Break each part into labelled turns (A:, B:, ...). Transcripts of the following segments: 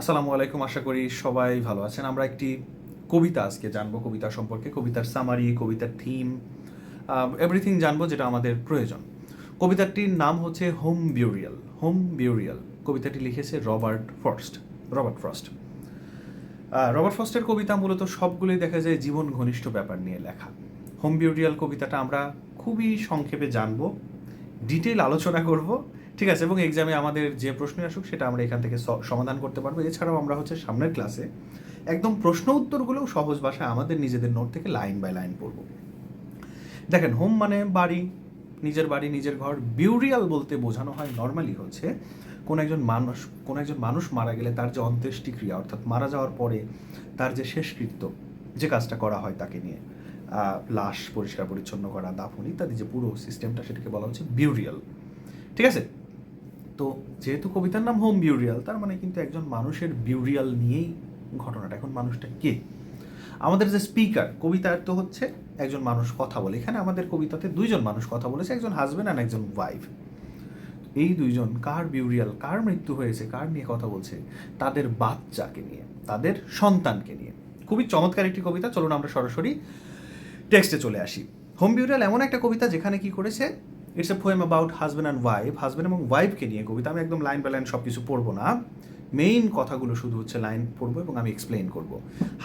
A: আসসালামু আলাইকুম, আশা করি সবাই ভালো আছেন। আমরা একটি কবিতা আজকে জানব, কবিতা সম্পর্কে, কবিতার সামারি কবিতার থিম এভরিথিং জানব যেটা আমাদের প্রয়োজন। কবিতাটির নাম হচ্ছে হোম বিউরিয়াল হোম বিউরিয়াল। কবিতাটি লিখেছে Robert Frost Robert Frost. Robert ফ্রস্টের কবিতা মূলত সবগুলোই দেখা যায় জীবন ঘনিষ্ঠ ব্যাপার নিয়ে লেখা। হোম বিউরিয়াল কবিতাটা আমরা খুবই সংক্ষেপে জানব ডিটেল আলোচনা করব ঠিক আছে, এবং এক্সামে আমাদের যে প্রশ্ন আসুক, সেটা আমরা এখান থেকে সমাধান করতে পারব। এছাড়াও আমরা হচ্ছে সামনের ক্লাসে একদম প্রশ্ন উত্তরগুলোও সহজ ভাষায় আমাদের নিজেদের নোট থেকে লাইন বাই লাইন পড়ব। দেখেন হোম মানে বাড়ি, নিজের বাড়ি, নিজের ঘর বিউরিয়াল বলতে বোঝানো হয় নর্মালি হচ্ছে কোন একজন মানুষ, কোন একজন মানুষ মারা গেলে তার যে অন্ত্যেষ্টিক্রিয়া, অর্থাৎ মারা যাওয়ার পরে তার যে শেষকৃত্য, যে কাজটা করা হয় তাকে নিয়ে লাশ পরিষ্কার পরিচ্ছন্ন করা, দাফন ইত্যাদি যে পুরো সিস্টেমটা সেটাকে বলা হচ্ছে বিউরিয়াল ঠিক আছে? তো যেহেতু কবিতার নাম হোম বিউরিয়াল, তার মানে কিন্তু একজন মানুষের বিউরিয়াল নিয়েই ঘটনাটা। এখন মানুষটা কে? আমাদের যে স্পিকার, কবিতার তো হচ্ছে একজন মানুষ কথা বলে। এখানে আমাদের কবিতাতে দুইজন মানুষ কথা বলেছে, একজন হাজবেন্ড আর একজন ওয়াইফ এই দুইজন কার বিউরিয়াল, কার মৃত্যু হয়েছে, কার নিয়ে কথা বলছে? তাদের বাচ্চাকে নিয়ে, তাদের সন্তানকে নিয়ে। খুবই চমৎকার একটি কবিতা, চলুন আমরা সরাসরি টেক্সটে চলে আসি। হোম বিউরিয়াল এমন একটা কবিতা যেখানে কি করেছে? It's a poem about husband and wife husband এবং ওয়াইফকে নিয়ে কবিতা। আমি একদম লাইন বাই লাইন সব কিছু পড়ব না। মেইন কথাগুলো শুধু হচ্ছে লাইন পড়ব এবং আমি এক্সপ্লেইন করব।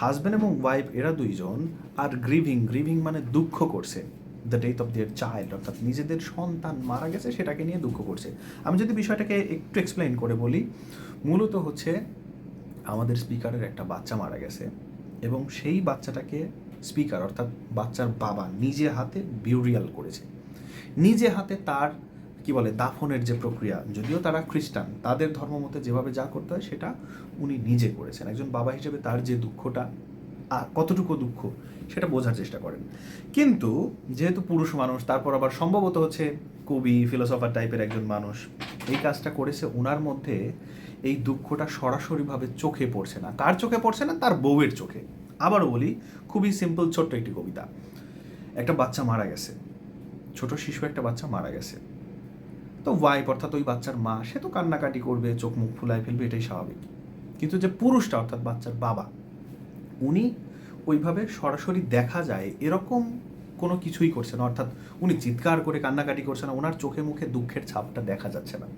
A: হাজব্যান্ড এবং ওয়াইফ এরা দুইজন আর গ্রিভিং গ্রিভিং মানে দুঃখ করছে। The death of their child অর্থাৎ নিজেদের সন্তান মারা গেছে, সেটাকে নিয়ে দুঃখ করছে। আমি যদি বিষয়টাকে একটু এক্সপ্লেইন করে বলি, মূলত হচ্ছে আমাদের স্পিকারের একটা বাচ্চা মারা গেছে এবং সেই বাচ্চাটাকে স্পিকার অর্থাৎ বাচ্চার বাবা নিজে হাতে বিউরিয়াল করেছে। নিজে হাতে তার, কি বলে, দাফনের যে প্রক্রিয়া, যদিও তারা খ্রিস্টান, তাদের ধর্ম মতে যেভাবে যা করতে হয় সেটা উনি নিজে করেছেন। একজন বাবা হিসেবে তার যে দুঃখটা কতটুকু দুঃখ, সেটা বোঝার চেষ্টা করেন। কিন্তু যেহেতু পুরুষ মানুষ, তারপর আবার সম্ভবত হচ্ছে কবি ফিলোসফার টাইপের একজন মানুষ, এই কাজটা করেছে ওনার মধ্যে এই দুঃখটা সরাসরিভাবে চোখে পড়ছে না। কার চোখে পড়ছে না? তার বউয়ের চোখে। আবারও বলি, খুবই সিম্পল ছোট্ট একটি কবিতা। একটা বাচ্চা মারা গেছে। ছোট শিশু একটা বাচ্চা মারা গেছে। তো ওয়াইফ অর্থাৎ ওই বাচ্চার মা, সে তো কান্নাকাটি করবে, চোখ মুখ ফুলায় ফেলবে, এটাই স্বাভাবিক। কিন্তু যে পুরুষটা অর্থাৎ বাচ্চার বাবা, উনি ওইভাবে সরাসরি দেখা যায়, এরকম কোনো কিছুই করছে না। অর্থাৎ উনি চিৎকার করে কান্নাকাটি করছে না, ওনার চোখে মুখে দুঃখের ছাপটা দেখা যাচ্ছে না।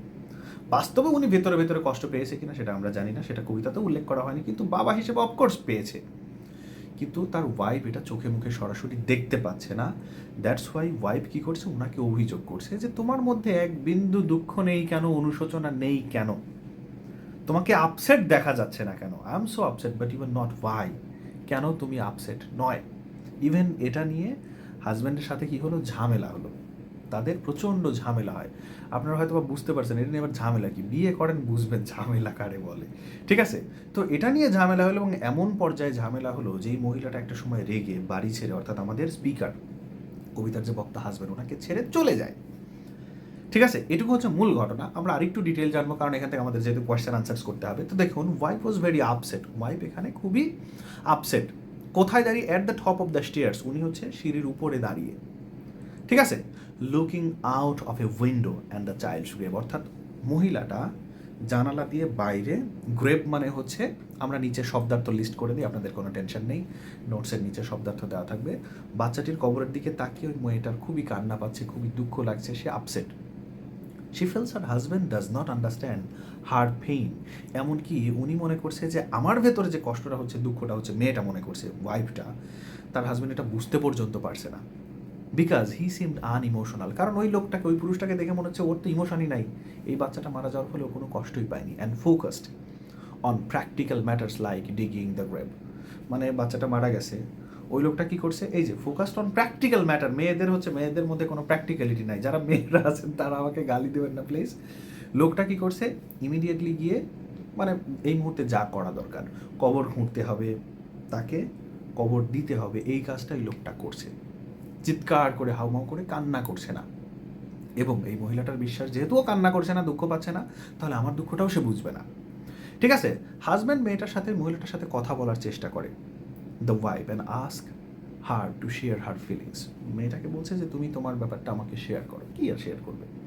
A: বাস্তবে উনি ভেতরে ভেতরে কষ্ট পেয়েছে কিনা সেটা আমরা জানি না, সেটা কবিতাতেও উল্লেখ করা হয়নি, কিন্তু বাবা হিসেবে অফকোর্স পেয়েছে। কিন্তু তার ওয়াইফ এটা চোখে মুখে সরাসরি দেখতে পাচ্ছে না। দ্যাটস ওয়াই ওয়াইফ কী করছে? ওনাকে অভিযোগ করছে যে তোমার মধ্যে এক বিন্দু দুঃখ নেই কেন? অনুশোচনা নেই কেন? তোমাকে আপসেট দেখা যাচ্ছে না কেন? I am so upset but even not why কেন তুমি আপসেট নয়? ইভেন এটা নিয়ে হাজব্যান্ডের সাথে কি হলো? ঝামেলা হলো। তাদের প্রচণ্ড ঝামেলা হয়। আপনারা হয়তো বা বুঝতে পারছেন এটা নিয়ে আবার ঝামেলা কি? বিয়ে করেন, বুঝবেন ঝামেলা কারে বলে। ঠিক আছে? তো এটা নিয়ে ঝামেলা হলো এবং এমন পর্যায়ে ঝামেলা হলো যেই মহিলাটা একটা সময় রেগে বাড়ি ছেড়ে, অর্থাৎ আমাদের স্পিকার কবিতার যে বক্তা হাজব্যান্ড ওনাকে ছেড়ে চলে যায়। ঠিক আছে? এটুকু হচ্ছে মূল ঘটনা। আমরা আরেকটু ডিটেল জানব, কারণ এখান থেকে আমাদের যেহেতু কোয়েশ্চেন আনসার্স করতে হবে। তো দেখুন wife was very upset wife এখানে খুবই আপসেট কোথায় দাঁড়িয়ে? At the top of the stairs উনি হচ্ছে সিঁড়ির উপরে দাঁড়িয়ে। ঠিক আছে? Looking out of a window and the child's grave অর্থাৎ মহিলাটা জানালা দিয়ে বাইরে গ্রেভ মানে হচ্ছে আমরা নিচে শব্দার্থ লিস্ট করে দিই, আপনাদের কোনো টেনশন নেই। নোটসের নিচে শব্দার্থ দেওয়া থাকবে। বাচ্চাটির কবরের দিকে তাকিয়ে ওই মেয়েটার খুবই কান্না পাচ্ছে, খুবই দুঃখ লাগছে, সে upset she feels R husband does not understand her pain এমনকি উনি মনে করছে যে আমার ভেতরে যে কষ্টটা হচ্ছে, দুঃখটা হচ্ছে, মেয়েটা মনে করছে ওয়াইফটা তার হাজব্যান্ড এটা বুঝতে পর্যন্ত পারছে না। Because he seemed unemotional কারণ ওই লোকটাকে, ওই পুরুষটাকে দেখে মনে হচ্ছে ওর তো ইমোশনই নাই। এই বাচ্চাটা মারা যাওয়ার ফলে ও কোনো কষ্টই পায়নি and focused on practical matters like digging the grave মানে বাচ্চাটা মারা গেছে। ওই লোকটা কি করছে? এই যে ফোকাসড অন প্র্যাকটিক্যাল ম্যাটার মেয়েদের হচ্ছে, মেয়েদের মধ্যে কোনো প্র্যাকটিক্যালিটি নাই। যারা মেয়েরা আছেন, তারা আমাকে গালি দেবেন না প্লিজ লোকটা কি করছে? ইমিডিয়েটলি গিয়ে মানে এই মুহূর্তে যা করা দরকার। কবর খুঁড়তে হবে, তাকে কবর দিতে হবে। এই কাজটাই লোকটা করছে। চিৎকার করে, হাউমাউ করে কান্না করছে না। এবং এই মহিলাটার বিশ্বাস, যেহেতু ও কান্না করছে না, দুঃখ পাচ্ছে না, তাহলে আমার দুঃখটাও সে বুঝবে না। ঠিক আছে? হাজব্যান্ড মেয়েটার সাথে, মহিলাটার সাথে কথা বলার চেষ্টা করে। The wife and ask her to share her feelings মেয়েটাকে বলছে যে, তুমি তোমার ব্যাপারটা আমাকে শেয়ার করো। কি আর শেয়ার করবে?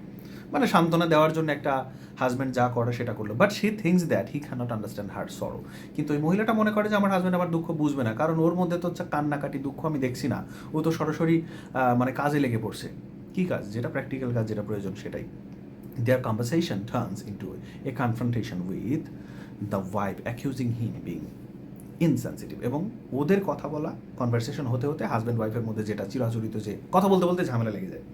A: মানে সান্ত্বনা দেওয়ার জন্য একটা হাজব্যান্ড যা করে সেটা করল। But she thinks that he can't understand her sorrow কিন্তু ওই মহিলাটা মনে করে যে, আমার হাজব্যান্ড আমার দুঃখ বুঝবে না। কারণ ওর মধ্যে তো হচ্ছে কান্নাকাটি, দুঃখ আমি দেখছি না। ও তো সরাসরি মানে কাজে লেগে পড়ছে। কী কাজ? যেটা প্র্যাকটিক্যাল কাজ, যেটা প্রয়োজন, সেটাই। Their conversation turns into a confrontation with the wife accusing him being insensitive. এবং ওদের কথা বলা কনভারসেশন হতে হতে হাজব্যান্ড ওয়াইফের মধ্যে যেটা চিরাচরিত যে, কথা বলতে বলতে ঝামেলা লেগে যায়।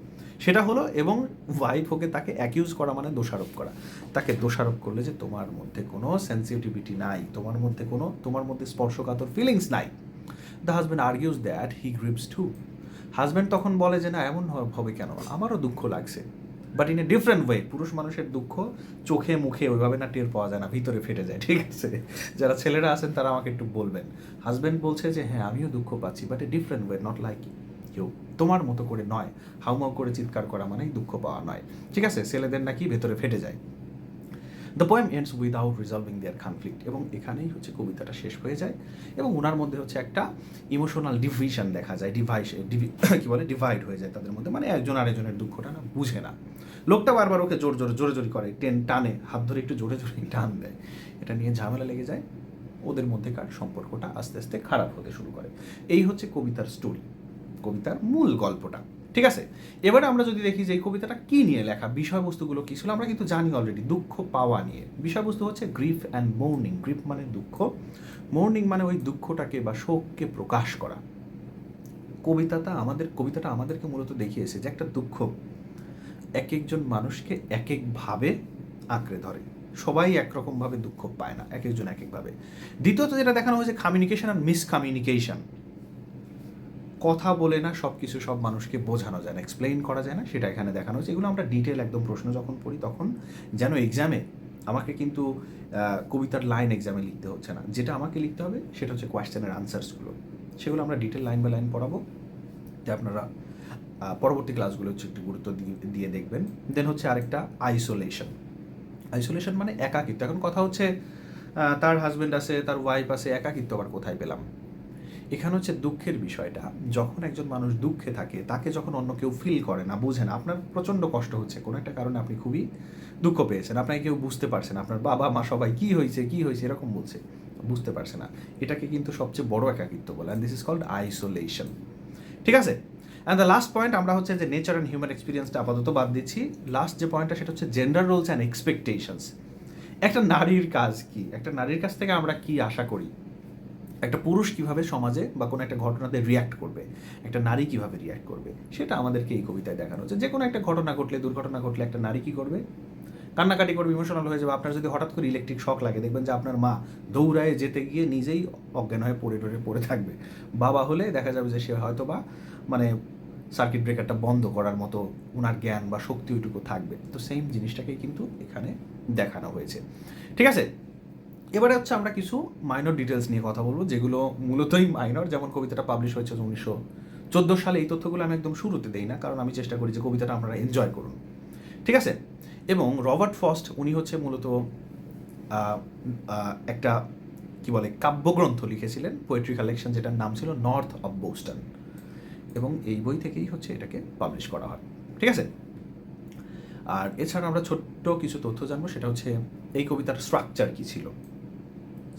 A: সেটা হলো এবং ওয়াইফ ওকে তাকে অ্যাকিউজ করা মানে দোষারোপ করা। তাকে দোষারোপ করলে যে তোমার মধ্যে কোনো সেন্সিটিভিটি নাই, তোমার মধ্যে কোনো, তোমার মধ্যে স্পর্শকাতর ফিলিংস নাই। The husband argues that he grieves too husband তখন বলে যে, না, এমন হবে কেন? আমারও দুঃখ লাগছে। But in a different way পুরুষ মানুষের দুঃখ চোখে, মুখে ওইভাবে না টের পাওয়া যায় না, ভিতরে ফেটে যায়, ঠিক আছে? যারা ছেলেরা আছেন তারা আমাকে একটু বলবেন। হাজব্যান্ড বলছে যে হ্যাঁ আমিও দুঃখ পাচ্ছি but a different way not like কেউ তোমার মতো করে নয়। হাউমাউ করে চিৎকার করা মানে দুঃখ পাওয়া নয়। ঠিক আছে? ছেলেদের নাকি ভেতরে ফেটে যায়। The poem ends without resolving their conflict এবং এখানেই হচ্ছে কবিতাটা শেষ হয়ে যায় এবং ওনার মধ্যে হচ্ছে একটা ইমোশনাল ডিভিশন দেখা যায়। ডিভাইস কি বলে? ডিভাইড হয়ে যায় তাদের মধ্যে। মানে একজন আরেকজনের দুঃখটা না বুঝে না। লোকটা বারবার ওকে জোর, জোরে জোরে জোরে করে, টেন, টানে, হাত ধরে একটু জোরে জোরে টান দেয়। এটা নিয়ে ঝামেলা লেগে যায়। ওদের মধ্যেকার সম্পর্কটা আস্তে আস্তে খারাপ হতে শুরু করে। এই হচ্ছে কবিতার স্টোরি কবিতার মূল গল্পটা, ঠিক আছে? এবারে আমরা যদি দেখি যে এই কবিতাটা কি নিয়ে লেখা, বিষয়বস্তুগুলো কি ছিল, আমরা কিন্তু জানি অলরেডি দুঃখ পাওয়া নিয়ে। বিষয়বস্তু হচ্ছে গ্রিফ অ্যান্ড মর্নিং গ্রিফ মানে দুঃখ মর্নিং মানে ওই দুঃখটাকে বা শোককে প্রকাশ করা। কবিতাটা আমাদের, কবিতাটা আমাদেরকে মূলত দেখিয়েছে যে একটা দুঃখ এক একজন মানুষকে এক একভাবে আঁকড়ে ধরে। সবাই একরকমভাবে দুঃখ পায় না এক একজন এক একভাবে দ্বিতীয়ত যেটা দেখানো হয়েছে কমিউনিকেশন আর মিসকমিউনিকেশন কথা বলে না সব কিছু সব মানুষকে বোঝানো যায় না এক্সপ্লেইন করা যায় না, সেটা এখানে দেখানো হয়েছে। এগুলো আমরা ডিটেল একদম প্রশ্ন যখন পড়ি, তখন যেন এক্সামে আমাকে কিন্তু কবিতার লাইন এক্সামে লিখতে হচ্ছে না। যেটা আমাকে লিখতে হবে, সেটা হচ্ছে কোয়েশ্চেনের আনসার্সগুলো সেগুলো আমরা ডিটেল লাইন বাই লাইন পড়াবো। যে আপনারা পরবর্তী ক্লাসগুলো হচ্ছে একটু গুরুত্ব দিয়ে দেখবেন। দেন হচ্ছে আরেকটা আইসোলেশন আইসোলেশন মানে একাকিত্ব। এখন কথা হচ্ছে তার হাজব্যান্ড আছে, তার ওয়াইফ আছে, একাকিত্ব আবার কোথায় পেলাম? এখানে হচ্ছে দুঃখের বিষয়টা। যখন একজন মানুষ দুঃখে থাকে, তাকে যখন অন্য কেউ ফিল করে না, বোঝে না, আপনার প্রচণ্ড কষ্ট হচ্ছে। কোনো একটা কারণে আপনি খুবই দুঃখ পেয়েছেন। আপনাকে কেউ বুঝতে পারছে না। আপনার বাবা, মা সবাই কি হয়েছে কি হয়েছে, এরকম বলছে। বুঝতে পারছে না। এটাকে কিন্তু সবচেয়ে বড় একাকিত্ব বলে। And this is called isolation ঠিক আছে? অ্যান্ড দ্য লাস্ট পয়েন্ট আমরা হচ্ছে যে নেচার অ্যান্ড হিউম্যান এক্সপিরিয়েন্সটা আপাতত বাদ দিচ্ছি। লাস্ট যে পয়েন্টটা সেটা হচ্ছে জেন্ডার রোলস অ্যান্ড এক্সপেকটেশনস একটা নারীর কাজ কি? একটা নারীর কাছ থেকে আমরা কি আশা করি? একটা পুরুষ কীভাবে সমাজে বা কোনো একটা ঘটনাতে রিয়াক্ট করবে, একটা নারী কীভাবে রিয়াক্ট করবে, সেটা আমাদেরকে এই কবিতায় দেখানো হচ্ছে। যে কোনো একটা ঘটনা ঘটলে, দুর্ঘটনা ঘটলে একটা নারী কি করবে? কান্নাকাটি করবে ইমোশনাল হয়ে যাবে। আপনার যদি হঠাৎ করে ইলেকট্রিক শক লাগে, দেখবেন যে আপনার মা দৌড়ায় যেতে গিয়ে নিজেই অজ্ঞান হয়ে পড়ে টড়ে পড়ে থাকবে। বাবা হলে দেখা যাবে যে সে হয়তো বা মানে সার্কিট ব্রেকারটা বন্ধ করার মতো ওনার জ্ঞান বা শক্তি ওইটুকু থাকবে। তো সেম জিনিসটাকেই কিন্তু এখানে দেখানো হয়েছে। ঠিক আছে? এবারে হচ্ছে আমরা কিছু মাইনর ডিটেলস নিয়ে কথা বলব, যেগুলো মূলতই মাইনর যেমন কবিতাটা পাবলিশ হয়েছে উনিশশো চোদ্দ সালে। এই তথ্যগুলো আমি একদম শুরুতে দেই না, কারণ আমি চেষ্টা করি যে কবিতাটা আপনারা এনজয় করুন। ঠিক আছে? এবং রবার্ট ফস্ট, উনি হচ্ছে মূলত একটা কি বলে, কাব্যগ্রন্থ লিখেছিলেন পোয়েট্রি কালেকশন যেটার নাম ছিল নর্থ অফ বোস্টন এবং এই বই থেকেই হচ্ছে এটাকে পাবলিশ করা হয়। ঠিক আছে? আর এছাড়া আমরা ছোট্ট কিছু তথ্য জানব, সেটা হচ্ছে এই কবিতার স্ট্রাকচার কি ছিল।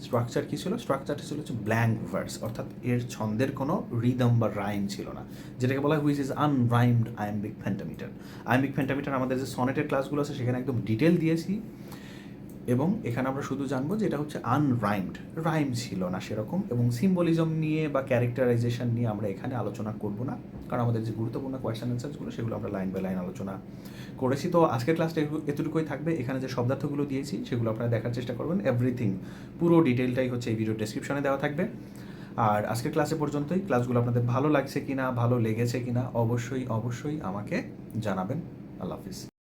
A: স্ট্রাকচার কি ছিল? স্ট্রাকচারটা ছিল হচ্ছে ব্ল্যাঙ্ক ভার্স অর্থাৎ এর ছন্দের কোনো রিদম বা রাইম ছিল না। যেটাকে বলা হয় which is unrhymed iambic pentameter iambic pentameter আমাদের যে সনেটের ক্লাসগুলো আছে, সেখানে একদম ডিটেল দিয়েছি। এবং এখানে আমরা শুধু জানব যে এটা হচ্ছে আনরাইমড রাইম ছিল না সেরকম এবং সিম্বলিজম নিয়ে বা ক্যারেক্টারাইজেশন নিয়ে আমরা এখানে আলোচনা করব না। কারণ আমাদের যে গুরুত্বপূর্ণ কোয়েশ্চেন অ্যান্সার্সগুলো সেগুলো আমরা লাইন বাই লাইন আলোচনা করেছি। তো আজকের ক্লাসটা এতটুকুই থাকবে। এখানে যে শব্দার্থগুলো দিয়েছি, সেগুলো আপনারা দেখার চেষ্টা করবেন। এভরিথিং পুরো ডিটেলটাই হচ্ছে এই ভিডিও ডেসক্রিপশনে দেওয়া থাকবে। আর আজকের ক্লাসে পর্যন্তই। ক্লাসগুলো আপনাদের ভালো লাগছে কিনা, ভালো লেগেছে কিনা, অবশ্যই অবশ্যই আমাকে জানাবেন। আল্লাহ হাফিজ।